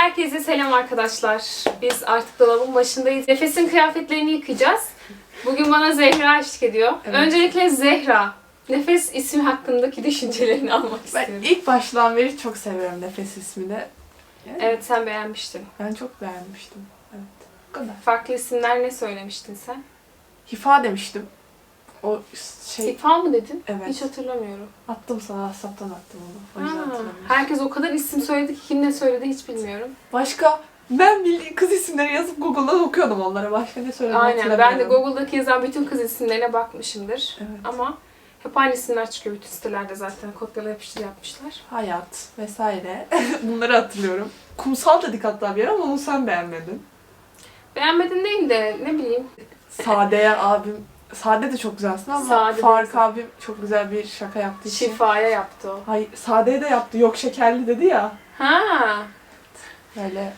Herkese selam arkadaşlar. Biz artık dolabın başındayız. Nefes'in kıyafetlerini yıkayacağız. Bugün bana Zehra eşlik ediyor. Evet. Öncelikle Zehra. Nefes ismi hakkındaki düşüncelerini almak Ben istiyorum. ilk baştan beri çok seviyorum Nefes ismini. Yani Evet sen beğenmiştin. Ben çok beğenmiştim. Evet. Bu kadar. Farklı isimler ne söylemiştin sen? Hifa demiştim. O şey Hifa mı dedin? Evet. Hiç hatırlamıyorum. attım sana WhatsApp'tan attım onu. O yüzden Ha, hatırlamıyorum. herkes o kadar isim söyledi ki kim ne söyledi hiç bilmiyorum. Başka ben bildiğin kız isimleri yazıp Google'dan okuyordum onlara. Başka ne söyledim Aynen ben de. Google'daki yazan bütün kız isimlerine bakmışımdır. Evet. Ama hep aynı isimler çıkıyor bütün sitelerde zaten. Kopyala yapıştır yapmışlar. Hayat vesaire. Bunları hatırlıyorum. Kumsal dedik hatta bir ara ama onu sen beğenmedin. Beğenmedin değil de ne bileyim. Sade'ye abim Sade de çok güzel aslında ama Sade de Faruk güzel. abim çok güzel bir şaka yaptığı için. Şifaya yaptı o. Hayır, Sade'ye de yaptı. Yok şekerli dedi ya. Ha. Böyle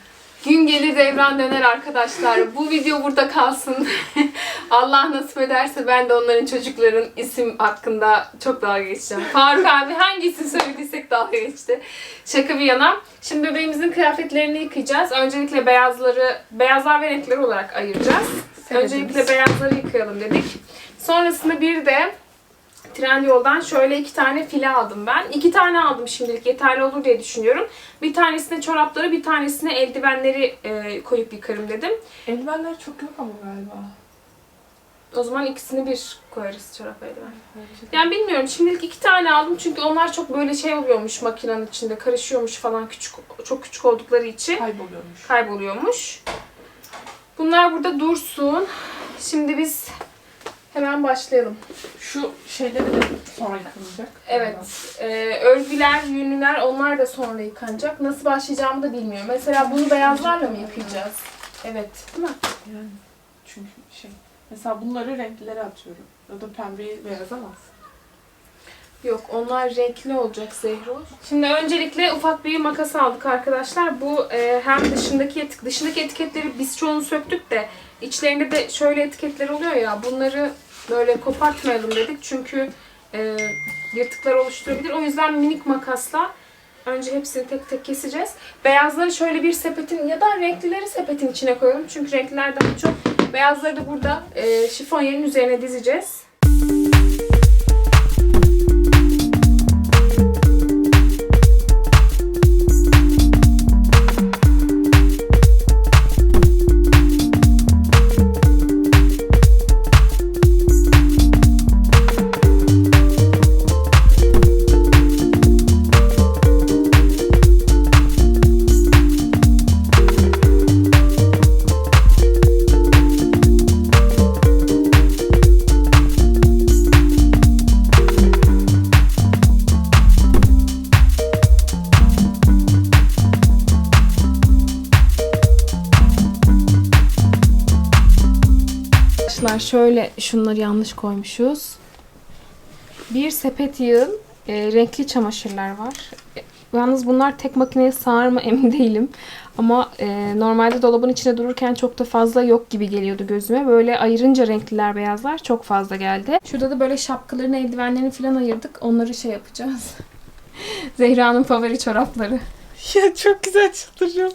Gün gelir devran döner arkadaşlar. Bu video burada kalsın. Allah nasip ederse ben de onların çocukların isim hakkında çok dalga geçeceğim. Faruk abi hangi isim söylediysek dalga geçti. Şaka bir yana. Şimdi bebeğimizin kıyafetlerini yıkayacağız. Öncelikle beyazları, beyazlar ve renkleri olarak ayıracağız. Sevdiğimiz. Öncelikle beyazları yıkayalım dedik. Sonrasında bir de Trendyol'dan şöyle iki tane file aldım ben. İki tane aldım şimdilik yeterli olur diye düşünüyorum. Bir tanesine çorapları, bir tanesine eldivenleri e, koyup yıkarım dedim. eldivenler çok yok ama galiba. O zaman ikisini bir koyarız çorap eldiven. Yani bilmiyorum şimdilik iki tane aldım çünkü onlar çok böyle şey oluyormuş makinenin içinde karışıyormuş falan küçük çok küçük oldukları için Kayboluyormuş. kayboluyormuş. Bunlar burada dursun. Şimdi biz hemen başlayalım. Şu şeyleri de sonra yıkanacak. Evet. E, örgüler, yünlüler onlar da sonra yıkanacak. Nasıl başlayacağımı da bilmiyorum. Mesela bunu beyazlarla mı yıkayacağız? Evet. Değil mi? Yani çünkü şey. Mesela bunları renklilere atıyorum. Ya da pembeyi beyazamaz. Yok onlar renkli olacak Zehro. Şimdi öncelikle ufak bir makas aldık arkadaşlar. Bu e, hem dışındaki etik, dışındaki etiketleri biz çoğunu söktük de içlerinde de şöyle etiketler oluyor ya bunları böyle kopartmayalım dedik. Çünkü e, yırtıklar oluşturabilir. O yüzden minik makasla önce hepsini tek tek keseceğiz. Beyazları şöyle bir sepetin ya da renklileri sepetin içine koyalım. Çünkü renkliler daha çok. Beyazları da burada e, şifonyerin üzerine dizeceğiz. Arkadaşlar şöyle şunları yanlış koymuşuz. Bir sepet yığın e, renkli çamaşırlar var. E, Yalnız bunlar tek makineye sığar mı emin değilim. Ama e, normalde dolabın içinde dururken çok da fazla yok gibi geliyordu gözüme. Böyle ayırınca renkliler beyazlar çok fazla geldi. Şurada da böyle şapkalarını eldivenlerini falan ayırdık. Onları şey yapacağız. Zehra'nın favori çorapları. Ya çok güzel çıldıracağım.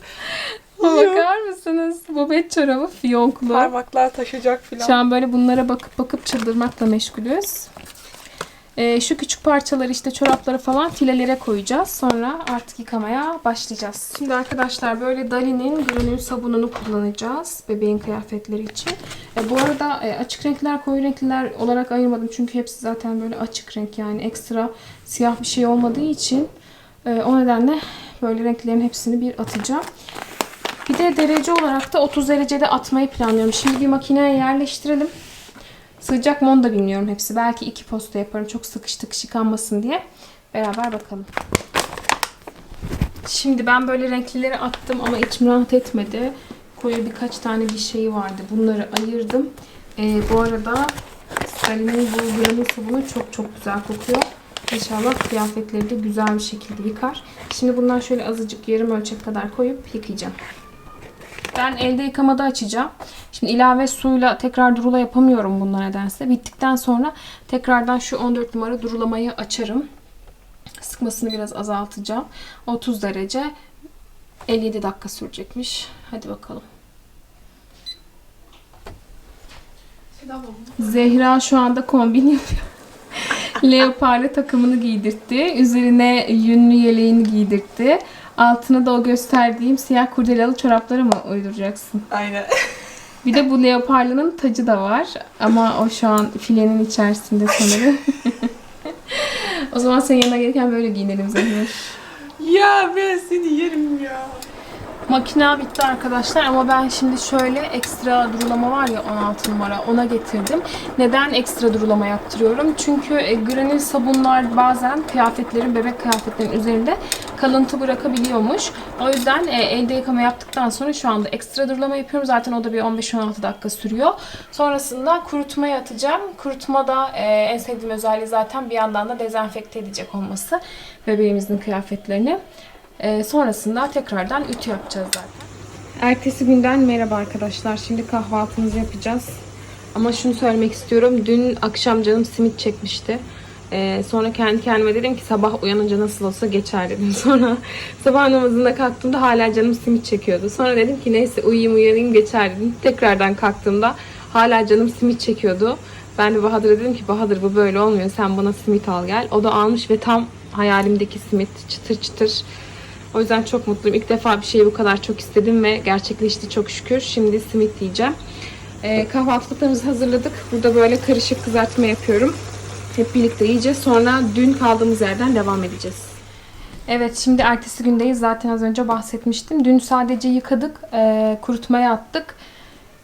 Bakar mısınız? Bobet çorabı fiyonklu. Parmaklar taşacak Şu filan. an böyle bunlara bakıp bakıp çıldırmakla meşgulüz. Ee, şu küçük parçaları işte çorapları falan filelere koyacağız. Sonra artık yıkamaya başlayacağız. Şimdi arkadaşlar böyle Dali'nin granül sabununu kullanacağız bebeğin kıyafetleri için. E, bu arada e, açık renkler koyu renkliler olarak ayırmadım. Çünkü hepsi zaten böyle açık renk yani ekstra siyah bir şey olmadığı için e, o nedenle böyle renklerin hepsini bir atacağım. Bir de derece olarak da 30 derecede atmayı planlıyorum. Şimdi bir makineye yerleştirelim. Sığacak mı onu da bilmiyorum hepsi. Belki iki posta yaparım. Çok sıkıştı tıkış yıkanmasın diye. Beraber bakalım. Şimdi ben böyle renklileri attım ama içim rahat etmedi. Koyu birkaç tane bir şey vardı. Bunları ayırdım. Ee, bu arada Salih'in bu granül sabunu çok çok güzel kokuyor. İnşallah kıyafetleri de güzel bir şekilde yıkar. Şimdi bundan şöyle azıcık yarım ölçek kadar koyup yıkayacağım. Ben elde yıkamada açacağım. Şimdi ilave suyla tekrar durula yapamıyorum bunda nedense. Bittikten sonra tekrardan şu 14 numara durulamayı açarım. Sıkmasını biraz azaltacağım. 30 derece 57 dakika sürecekmiş. Hadi bakalım. Zehra şu anda kombin yapıyor. Leoparlı takımını giydirtti. Üzerine yünlü yeleğini giydirtti. Altına da o gösterdiğim siyah kurdelalı çorapları mı uyduracaksın? Aynen. Bir de bu leoparlının tacı da var. Ama o şu an filenin içerisinde sanırım. o zaman senin yanına gelirken böyle giyinelim Zehra. ya ben seni yerim ya. Makina bitti arkadaşlar ama ben şimdi şöyle ekstra durulama var ya 16 numara ona getirdim. Neden ekstra durulama yaptırıyorum? Çünkü e, granül sabunlar bazen kıyafetlerin, bebek kıyafetlerin üzerinde kalıntı bırakabiliyormuş. O yüzden e, elde yıkama yaptıktan sonra şu anda ekstra durulama yapıyorum. Zaten o da bir 15-16 dakika sürüyor. Sonrasında kurutmaya atacağım. Kurutmada e, en sevdiğim özelliği zaten bir yandan da dezenfekte edecek olması bebeğimizin kıyafetlerini. Ee, sonrasında tekrardan ütü yapacağız zaten. Ertesi günden merhaba arkadaşlar. Şimdi kahvaltımızı yapacağız. Ama şunu söylemek istiyorum. Dün akşam canım simit çekmişti. Ee, sonra kendi kendime dedim ki sabah uyanınca nasıl olsa geçer dedim. Sonra sabah namazında kalktığımda hala canım simit çekiyordu. Sonra dedim ki neyse uyuyayım uyanayım geçer dedim. Tekrardan kalktığımda hala canım simit çekiyordu. Ben de Bahadır'a dedim ki Bahadır bu böyle olmuyor. Sen bana simit al gel. O da almış ve tam hayalimdeki simit çıtır çıtır. O yüzden çok mutluyum. İlk defa bir şeyi bu kadar çok istedim ve gerçekleşti çok şükür. Şimdi simit yiyeceğim. Ee, kahvaltılıklarımızı hazırladık. Burada böyle karışık kızartma yapıyorum. Hep birlikte yiyeceğiz. Sonra dün kaldığımız yerden devam edeceğiz. Evet şimdi ertesi gündeyiz. Zaten az önce bahsetmiştim. Dün sadece yıkadık. e, kurutmaya attık.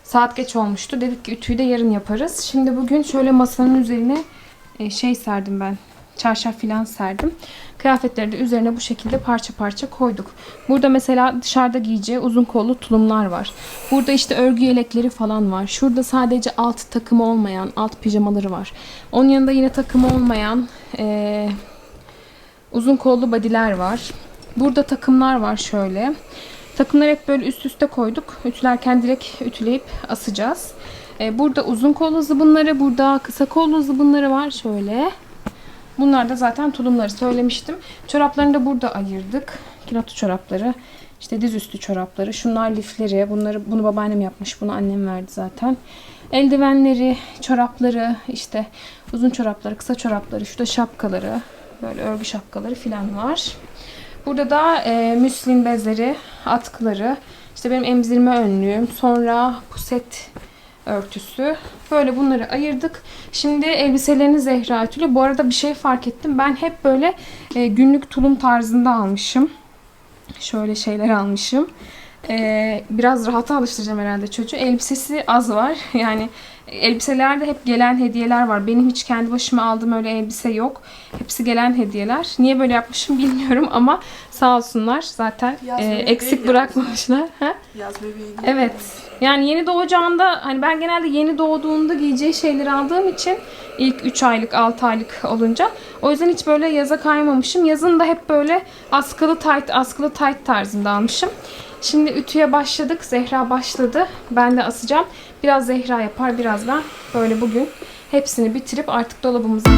Saat geç olmuştu. Dedik ki ütüyü de yarın yaparız. Şimdi bugün şöyle masanın üzerine e, şey serdim ben. Çarşaf filan serdim. Kıyafetleri de üzerine bu şekilde parça parça koyduk. Burada mesela dışarıda giyeceği uzun kollu tulumlar var. Burada işte örgü yelekleri falan var. Şurada sadece alt takımı olmayan alt pijamaları var. Onun yanında yine takımı olmayan eee, uzun kollu badiler var. Burada takımlar var şöyle. Takımları hep böyle üst üste koyduk. Ütülerken direkt ütüleyip asacağız. Ee, burada uzun kollu zıbınları, burada kısa kollu zıbınları var şöyle. Bunlar da zaten tulumları söylemiştim. Çoraplarını da burada ayırdık. Kilotlu çorapları, işte dizüstü çorapları. Şunlar lifleri. Bunları bunu babaannem yapmış. Bunu annem verdi zaten. Eldivenleri, çorapları, işte uzun çorapları, kısa çorapları, şurada şapkaları, böyle örgü şapkaları falan var. Burada da e, müslin bezleri, atkıları, işte benim emzirme önlüğüm, sonra puset örtüsü. Böyle bunları ayırdık. Şimdi elbiselerini Zehra ütülü. Bu arada bir şey fark ettim. Ben hep böyle e, günlük tulum tarzında almışım. Şöyle şeyler almışım. E, biraz rahata alıştıracağım herhalde çocuğu. Elbisesi az var. Yani elbiselerde hep gelen hediyeler var. Benim hiç kendi başıma aldığım öyle elbise yok. Hepsi gelen hediyeler. Niye böyle yapmışım bilmiyorum ama sağ olsunlar. Zaten Yaz e, eksik bırakmamışlar. Ha? Yaz bebeği. Evet. Yani yeni doğacağında hani ben genelde yeni doğduğunda giyeceği şeyleri aldığım için ilk 3 aylık 6 aylık olunca o yüzden hiç böyle yaza kaymamışım. Yazın da hep böyle askılı tight askılı tight tarzında almışım. Şimdi ütüye başladık. Zehra başladı. Ben de asacağım. Biraz Zehra yapar biraz ben. Böyle bugün hepsini bitirip artık dolabımıza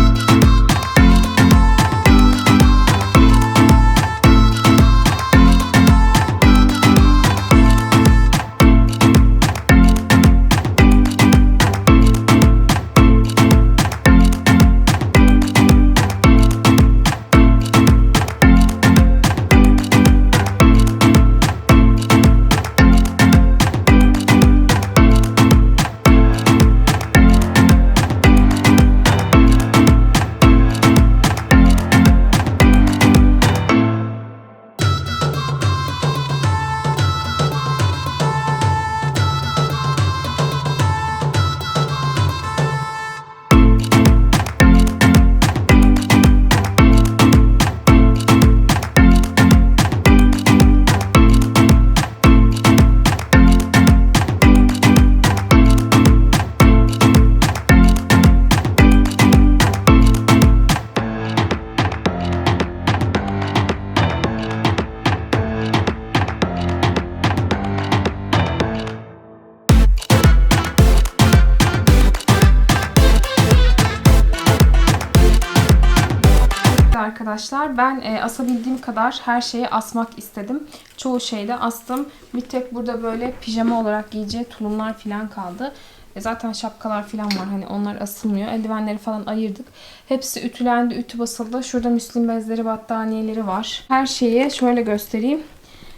arkadaşlar. Ben e, asabildiğim kadar her şeyi asmak istedim. Çoğu şeyde astım. Bir tek burada böyle pijama olarak giyeceği tulumlar falan kaldı. E, zaten şapkalar falan var. Hani onlar asılmıyor. Eldivenleri falan ayırdık. Hepsi ütülendi, ütü basıldı. Şurada müslim bezleri, battaniyeleri var. Her şeyi şöyle göstereyim.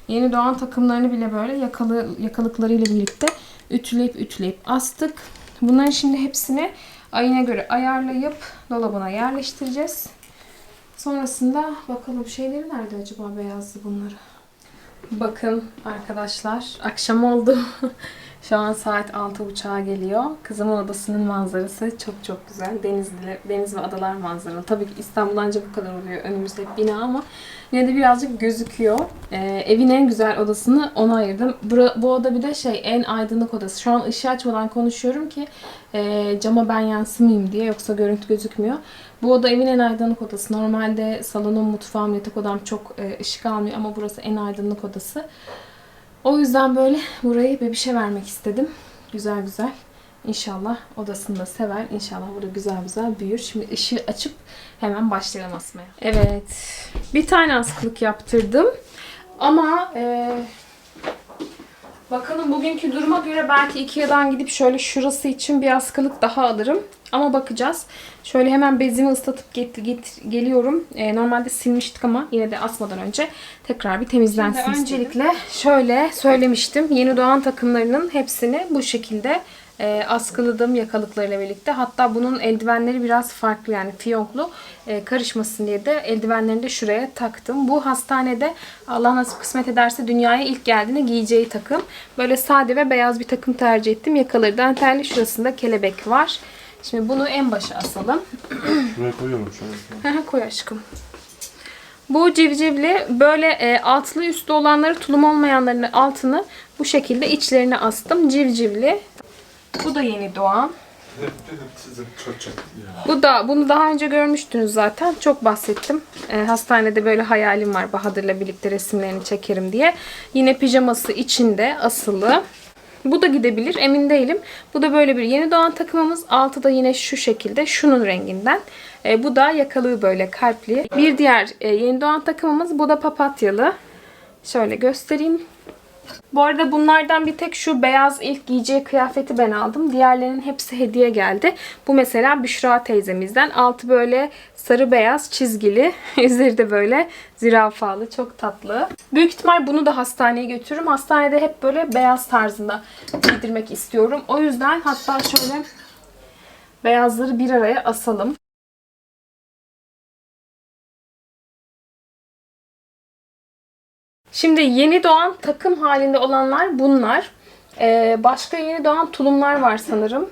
Yeni doğan takımlarını bile böyle yakalı yakalıklarıyla birlikte ütüleyip ütüleyip astık. Bunların şimdi hepsini ayına göre ayarlayıp dolabına yerleştireceğiz. Sonrasında bakalım şeyleri nerede acaba beyazlı bunları. Bakın arkadaşlar akşam oldu. Şu an saat 6.30'a geliyor. Kızımın odasının manzarası çok çok güzel. Denizli, deniz ve adalar manzaralı. Tabii ki İstanbul anca bu kadar oluyor. Önümüzde bina ama yine de birazcık gözüküyor. Ee, evin en güzel odasını ona ayırdım. Bura- bu oda bir de şey en aydınlık odası. Şu an ışığı açmadan konuşuyorum ki e, cama ben yansımayayım diye. Yoksa görüntü gözükmüyor. Bu oda evin en aydınlık odası. Normalde salonum, mutfağım, yatak odam çok e, ışık almıyor ama burası en aydınlık odası. O yüzden böyle burayı bebişe vermek istedim. Güzel güzel. İnşallah odasını da sever. İnşallah burada güzel güzel büyür. Şimdi ışığı açıp hemen başlayalım asmaya. Evet. Bir tane askılık yaptırdım. Ama e, bakalım bugünkü duruma göre belki Ikea'dan gidip şöyle şurası için bir askılık daha alırım. Ama bakacağız. Şöyle hemen bezimi ıslatıp get, get- geliyorum. E, normalde silmiştik ama yine de asmadan önce tekrar bir temizlensin Şimdi istedim. Öncelikle şöyle söylemiştim. Yeni doğan takımlarının hepsini bu şekilde e, askıladım yakalıklarıyla birlikte. Hatta bunun eldivenleri biraz farklı yani fiyonklu e, karışmasın diye de eldivenlerini de şuraya taktım. Bu hastanede Allah nasip kısmet ederse dünyaya ilk geldiğinde giyeceği takım. Böyle sade ve beyaz bir takım tercih ettim. Yakaları dantelli şurasında kelebek var. Şimdi bunu en başa asalım. Şuraya koyuyorum şöyle. Koy aşkım. Bu civcivli böyle e, altlı üstlü olanları tulum olmayanların altını bu şekilde içlerine astım. Civcivli. Bu da yeni doğan. Bu da bunu daha önce görmüştünüz zaten. Çok bahsettim. E, hastanede böyle hayalim var Bahadır'la birlikte resimlerini çekerim diye. Yine pijaması içinde asılı. Bu da gidebilir emin değilim. Bu da böyle bir yeni doğan takımımız. Altı da yine şu şekilde şunun renginden. E, bu da yakalığı böyle kalpli. Bir diğer e, yeni doğan takımımız bu da papatyalı. Şöyle göstereyim. Bu arada bunlardan bir tek şu beyaz ilk giyeceği kıyafeti ben aldım. Diğerlerinin hepsi hediye geldi. Bu mesela Büşra teyzemizden. Altı böyle sarı beyaz çizgili. Üzeri de böyle zürafalı. Çok tatlı. Büyük ihtimal bunu da hastaneye götürürüm. Hastanede hep böyle beyaz tarzında giydirmek istiyorum. O yüzden hatta şöyle beyazları bir araya asalım. Şimdi yeni doğan takım halinde olanlar bunlar. Ee, başka yeni doğan tulumlar var sanırım.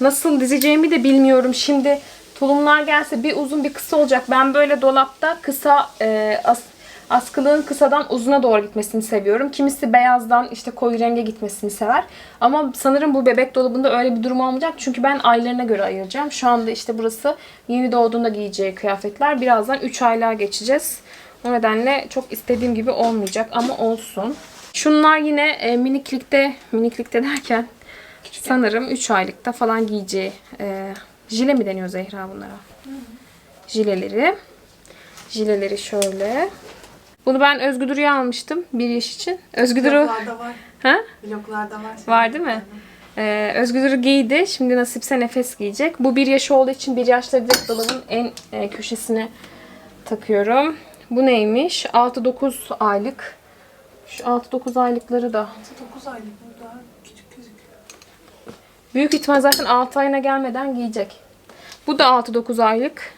Nasıl dizeceğimi de bilmiyorum. Şimdi tulumlar gelse bir uzun bir kısa olacak. Ben böyle dolapta kısa e, as, askılığın kısadan uzuna doğru gitmesini seviyorum. Kimisi beyazdan işte koyu renge gitmesini sever. Ama sanırım bu bebek dolabında öyle bir durum olmayacak. Çünkü ben aylarına göre ayıracağım. Şu anda işte burası yeni doğduğunda giyeceği kıyafetler. Birazdan 3 aylığa geçeceğiz. O nedenle çok istediğim gibi olmayacak ama olsun. Şunlar yine e, miniklikte, miniklikte derken sanırım 3 aylıkta falan giyeceği e, jile mi deniyor Zehra bunlara? Jileleri. Jileleri şöyle. Bunu ben Özgüdür'e almıştım bir yaş için. Özgüdür'ü Bloklarda var. ha? Bloklarda var. Var değil mi? Ee, Özgür giydi. Şimdi nasipse nefes giyecek. Bu bir yaş olduğu için bir yaşta direkt dolabın en e, köşesine takıyorum. Bu neymiş? 6-9 aylık. Şu 6-9 aylıkları da. 9 aylık bu daha küçük gözüküyor. Büyük ihtimal zaten 6 ayına gelmeden giyecek. Bu da 6-9 aylık.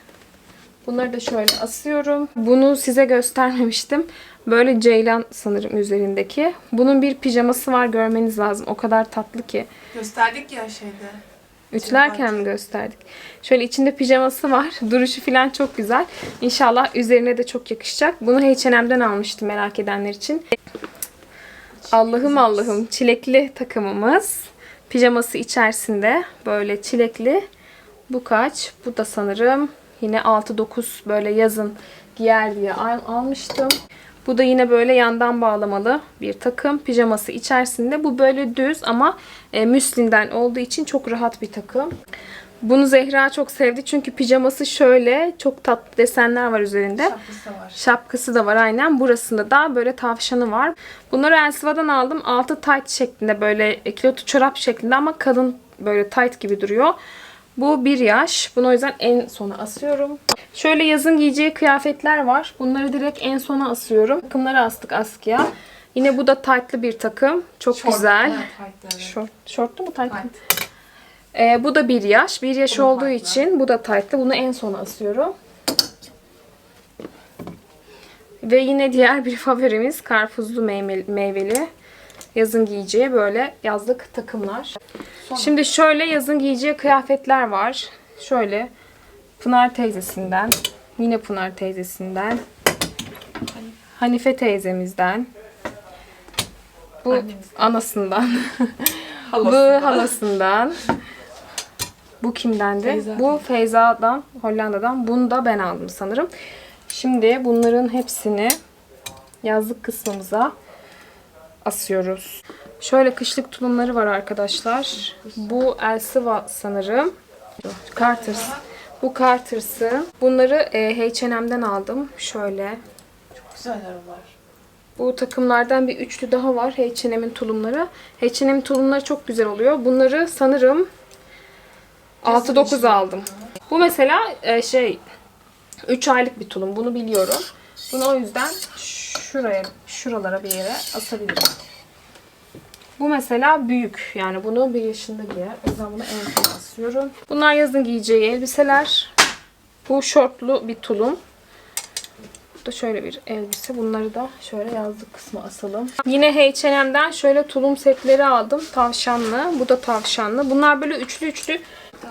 Bunları da şöyle asıyorum. Bunu size göstermemiştim. Böyle ceylan sanırım üzerindeki. Bunun bir pijaması var görmeniz lazım. O kadar tatlı ki. Gösterdik ya şeyde. Ütülerken mi gösterdik? Şöyle içinde pijaması var. Duruşu falan çok güzel. İnşallah üzerine de çok yakışacak. Bunu H&M'den almıştım merak edenler için. Allah'ım Allah'ım çilekli takımımız. Pijaması içerisinde böyle çilekli. Bu kaç? Bu da sanırım yine 6-9 böyle yazın giyer diye al- almıştım. Bu da yine böyle yandan bağlamalı bir takım. Pijaması içerisinde. Bu böyle düz ama e, müslinden olduğu için çok rahat bir takım. Bunu Zehra çok sevdi çünkü pijaması şöyle çok tatlı desenler var üzerinde. Şapkası da var. Şapkası da var aynen. Burasında da böyle tavşanı var. Bunları Elsiva'dan aldım. Altı tight şeklinde böyle kilotu çorap şeklinde ama kalın böyle tight gibi duruyor. Bu bir yaş. Bunu o yüzden en sona asıyorum. Şöyle yazın giyeceği kıyafetler var. Bunları direkt en sona asıyorum. Takımları astık askıya. Yine bu da tight'lı bir takım. Çok Şort, güzel. evet. Şort, şortlu mu tight. Ee, bu da bir yaş. Bir yaş Bu da olduğu tight'lı. için bu da tight'lı. Bunu en sona asıyorum. Ve yine diğer bir favorimiz karpuzlu meyve- meyveli. Yazın giyeceği böyle yazlık takımlar. Sonra. Şimdi şöyle yazın giyeceği kıyafetler var. Şöyle Pınar teyzesinden, yine Pınar teyzesinden, Hanife teyzemizden, bu Annemizden. anasından, bu Halasından. halasından, bu kimdendi? Feyza. Bu Feyza'dan, Hollanda'dan. Bunu da ben aldım sanırım. Şimdi bunların hepsini yazlık kısmımıza asıyoruz. Şöyle kışlık tulumları var arkadaşlar. Bu Elsiva sanırım. Carter's. Bu Carter's'ı. Bunları e, H&M'den aldım. Şöyle. Güzeller var. Bu takımlardan bir üçlü daha var. H&M'in tulumları. H&M tulumları çok güzel oluyor. Bunları sanırım 6-9 aldım. Bu mesela e, şey 3 aylık bir tulum. Bunu biliyorum. Bunu o yüzden şuraya, şuralara bir yere asabilirim. Bu mesela büyük. Yani bunu bir yaşında giyer. O yüzden bunu en sona asıyorum. Bunlar yazın giyeceği elbiseler. Bu şortlu bir tulum. Bu da şöyle bir elbise. Bunları da şöyle yazlık kısmı asalım. Yine H&M'den şöyle tulum setleri aldım. Tavşanlı. Bu da tavşanlı. Bunlar böyle üçlü üçlü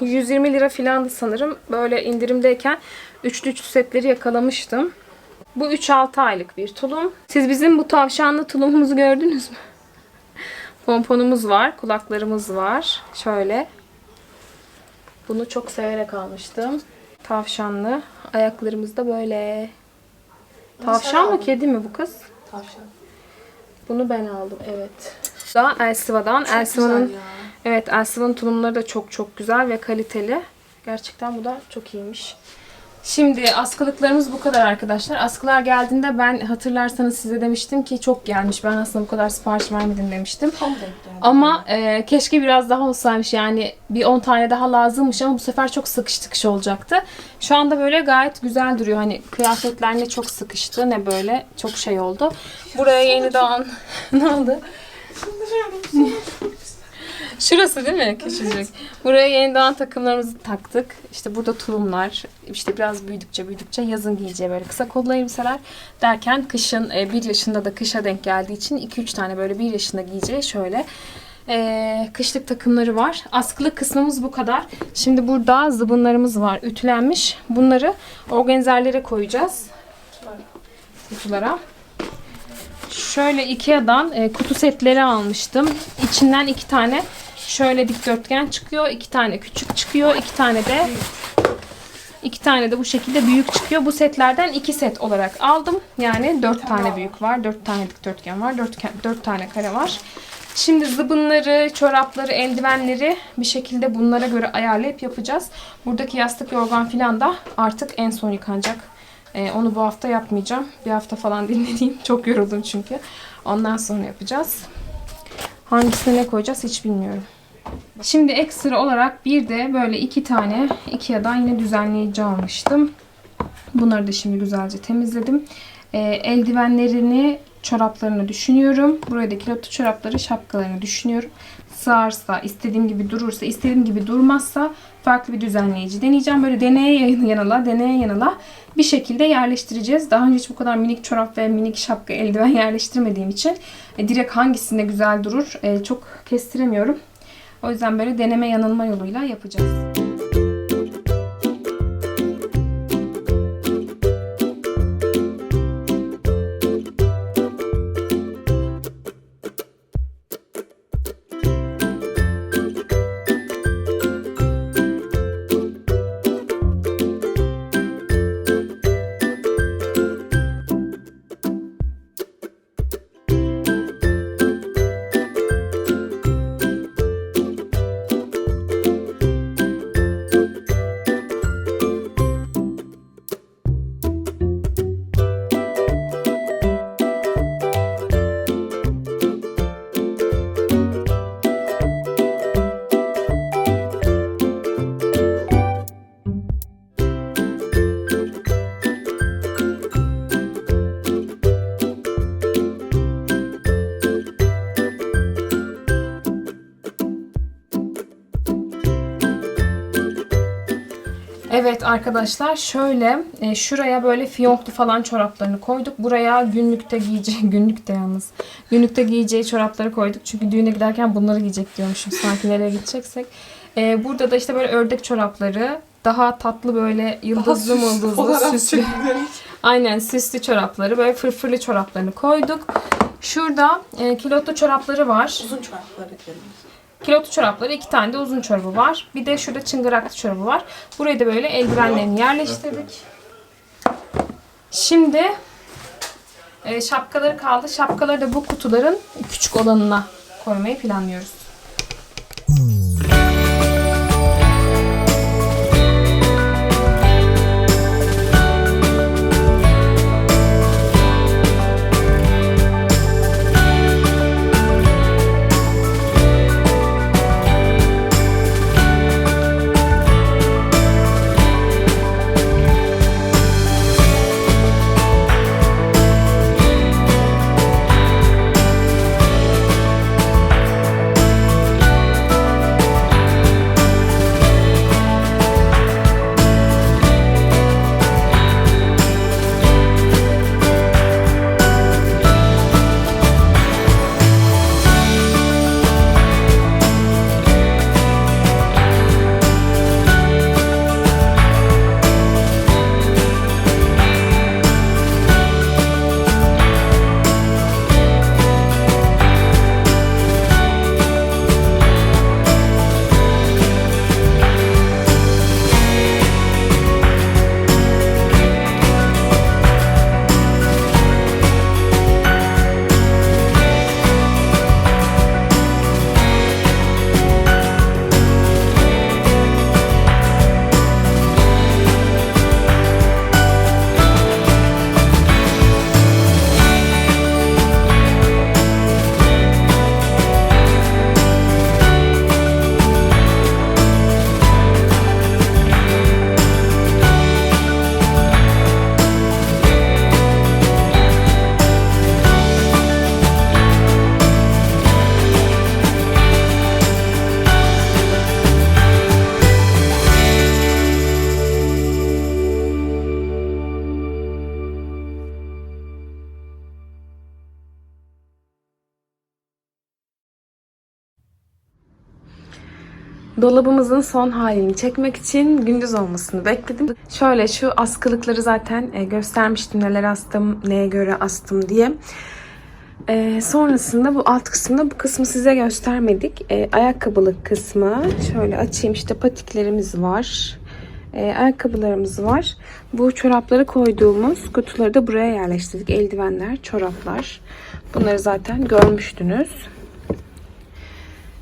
120 lira filandı sanırım. Böyle indirimdeyken üçlü üçlü setleri yakalamıştım. Bu 3-6 aylık bir tulum. Siz bizim bu tavşanlı tulumumuzu gördünüz mü? Pomponumuz var. Kulaklarımız var. Şöyle. Bunu çok severek almıştım. Tavşanlı. Ayaklarımız da böyle. Tavşan mı kedi mi bu kız? Tavşan. Bunu ben aldım evet. Da Elsiva'dan. Elsiva'nın evet Elsiva'nın tulumları da çok çok güzel ve kaliteli. Gerçekten bu da çok iyiymiş. Şimdi askılıklarımız bu kadar arkadaşlar. Askılar geldiğinde ben hatırlarsanız size demiştim ki çok gelmiş. Ben aslında bu kadar sipariş vermedim demiştim. Tam denk geldi. Ama e, keşke biraz daha olsaymış yani bir 10 tane daha lazımmış ama bu sefer çok sıkış tıkış olacaktı. Şu anda böyle gayet güzel duruyor. Hani kıyafetler ne çok sıkıştı ne böyle çok şey oldu. Buraya yeniden ne oldu? Şurası değil mi? Küçücük. Buraya yeniden takımlarımızı taktık. İşte burada tulumlar. işte biraz büyüdükçe büyüdükçe yazın giyeceği böyle kısa kollu elbiseler. Derken kışın e, bir yaşında da kışa denk geldiği için 2-3 tane böyle bir yaşında giyeceği şöyle e, kışlık takımları var. Askılık kısmımız bu kadar. Şimdi burada zıbınlarımız var. Ütülenmiş. Bunları organizerlere koyacağız. Kutulara. Şöyle Ikea'dan e, kutu setleri almıştım. İçinden iki tane şöyle dikdörtgen çıkıyor. iki tane küçük çıkıyor. iki tane de iki tane de bu şekilde büyük çıkıyor. Bu setlerden iki set olarak aldım. Yani dört tane büyük var. Dört tane dikdörtgen var. Dört, dört tane kare var. Şimdi zıbınları, çorapları, eldivenleri bir şekilde bunlara göre ayarlayıp yapacağız. Buradaki yastık yorgan filan da artık en son yıkanacak. Ee, onu bu hafta yapmayacağım. Bir hafta falan dinleneyim. Çok yoruldum çünkü. Ondan sonra yapacağız. Hangisine ne koyacağız hiç bilmiyorum. Şimdi ekstra olarak bir de böyle iki tane Ikea'dan yine düzenleyici almıştım. Bunları da şimdi güzelce temizledim. Ee, eldivenlerini, çoraplarını düşünüyorum. Buraya da kilotlu çorapları, şapkalarını düşünüyorum. Sığarsa, istediğim gibi durursa, istediğim gibi durmazsa farklı bir düzenleyici deneyeceğim. Böyle deneye yanıla, deneye yanıla bir şekilde yerleştireceğiz. Daha önce hiç bu kadar minik çorap ve minik şapka, eldiven yerleştirmediğim için e, direkt hangisinde güzel durur e, çok kestiremiyorum. O yüzden böyle deneme yanılma yoluyla yapacağız. Arkadaşlar şöyle e, şuraya böyle fiyonklu falan çoraplarını koyduk. Buraya günlükte giyeceği, günlükte yalnız. Günlükte giyeceği çorapları koyduk. Çünkü düğüne giderken bunları giyecek diyormuşum sanki nereye gideceksek. E, burada da işte böyle ördek çorapları. Daha tatlı böyle yıldızlı Daha süs- mıldızlı süslü. Aynen süslü çorapları. Böyle fırfırlı çoraplarını koyduk. Şurada e, kilotlu çorapları var. Uzun çorapları diyelim. Kilotlu çorapları iki tane de uzun çorabı var. Bir de şurada çıngıraklı çorabı var. Buraya da böyle eldivenlerini yerleştirdik. Şimdi e, şapkaları kaldı. Şapkaları da bu kutuların küçük olanına koymayı planlıyoruz. Dolabımızın son halini çekmek için gündüz olmasını bekledim. Şöyle şu askılıkları zaten e, göstermiştim neler astım, neye göre astım diye. E, sonrasında bu alt kısmında bu kısmı size göstermedik. E, ayakkabılık kısmı şöyle açayım işte patiklerimiz var. E, ayakkabılarımız var. Bu çorapları koyduğumuz kutuları da buraya yerleştirdik. Eldivenler, çoraplar. Bunları zaten görmüştünüz.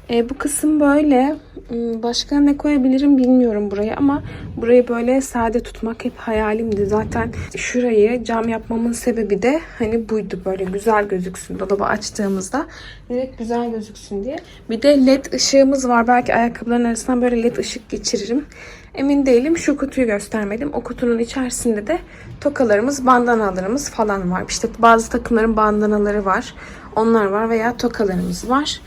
E, bu kısım böyle. Hmm, Başka ne koyabilirim bilmiyorum buraya ama burayı böyle sade tutmak hep hayalimdi. Zaten şurayı cam yapmamın sebebi de hani buydu böyle güzel gözüksün. Dolabı açtığımızda direkt güzel gözüksün diye. Bir de led ışığımız var. Belki ayakkabıların arasından böyle led ışık geçiririm. Emin değilim. Şu kutuyu göstermedim. O kutunun içerisinde de tokalarımız, bandanalarımız falan var. İşte bazı takımların bandanaları var. Onlar var veya tokalarımız var.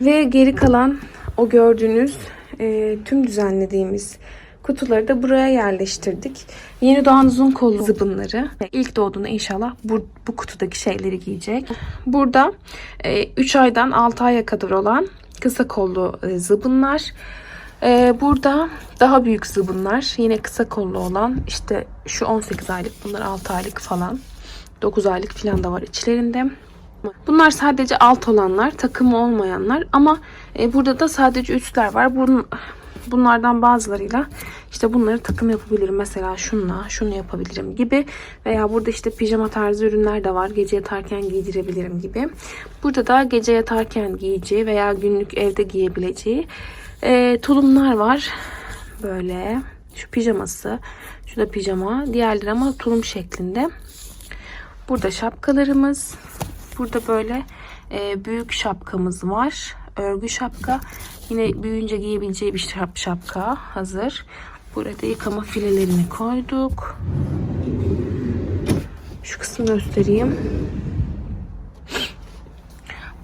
Ve geri kalan o gördüğünüz e, tüm düzenlediğimiz kutuları da buraya yerleştirdik. Yeni doğan uzun kollu zıbınları. İlk doğduğunda inşallah bu, bu kutudaki şeyleri giyecek. Burada 3 aydan 6 aya kadar olan kısa kollu e, zıbınlar. E, burada daha büyük zıbınlar. Yine kısa kollu olan işte şu 18 aylık bunlar 6 aylık falan. 9 aylık falan da var içlerinde. Bunlar sadece alt olanlar, takımı olmayanlar ama e, burada da sadece üstler var. Bunun, bunlardan bazılarıyla işte bunları takım yapabilirim. Mesela şunla, şunu yapabilirim gibi. Veya burada işte pijama tarzı ürünler de var. Gece yatarken giydirebilirim gibi. Burada da gece yatarken giyeceği veya günlük evde giyebileceği e, tulumlar var. Böyle şu pijaması, şu da pijama. Diğerleri ama tulum şeklinde. Burada şapkalarımız. Burada böyle e, büyük şapkamız var. Örgü şapka. Yine büyüyünce giyebileceği bir şap şapka hazır. Burada yıkama filelerini koyduk. Şu kısmı göstereyim.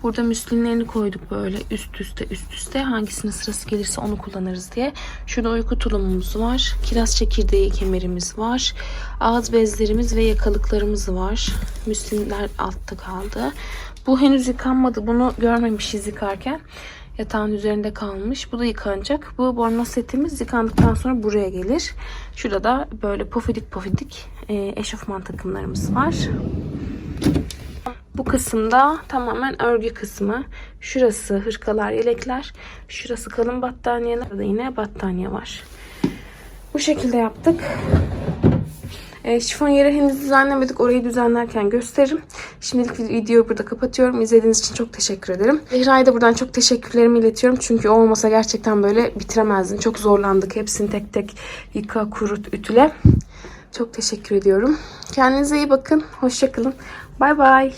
Burada müslinlerini koyduk böyle üst üste üst üste. Hangisinin sırası gelirse onu kullanırız diye. Şurada uyku tulumumuz var. Kiraz çekirdeği kemerimiz var. Ağız bezlerimiz ve yakalıklarımız var. Müslinler altta kaldı. Bu henüz yıkanmadı. Bunu görmemişiz yıkarken. Yatağın üzerinde kalmış. Bu da yıkanacak. Bu bornoz setimiz yıkandıktan sonra buraya gelir. Şurada da böyle pofidik pofidik e, eşofman takımlarımız var. Bu kısımda tamamen örgü kısmı. Şurası hırkalar, yelekler. Şurası kalın battaniyeler. Burada yine battaniye var. Bu şekilde yaptık. E, şifon yeri henüz düzenlemedik. Orayı düzenlerken gösteririm. Şimdilik videoyu burada kapatıyorum. İzlediğiniz için çok teşekkür ederim. Zehra'ya da buradan çok teşekkürlerimi iletiyorum. Çünkü o olmasa gerçekten böyle bitiremezdin. Çok zorlandık. Hepsini tek tek yıka, kurut, ütüle. Çok teşekkür ediyorum. Kendinize iyi bakın. Hoşçakalın. Bay bay.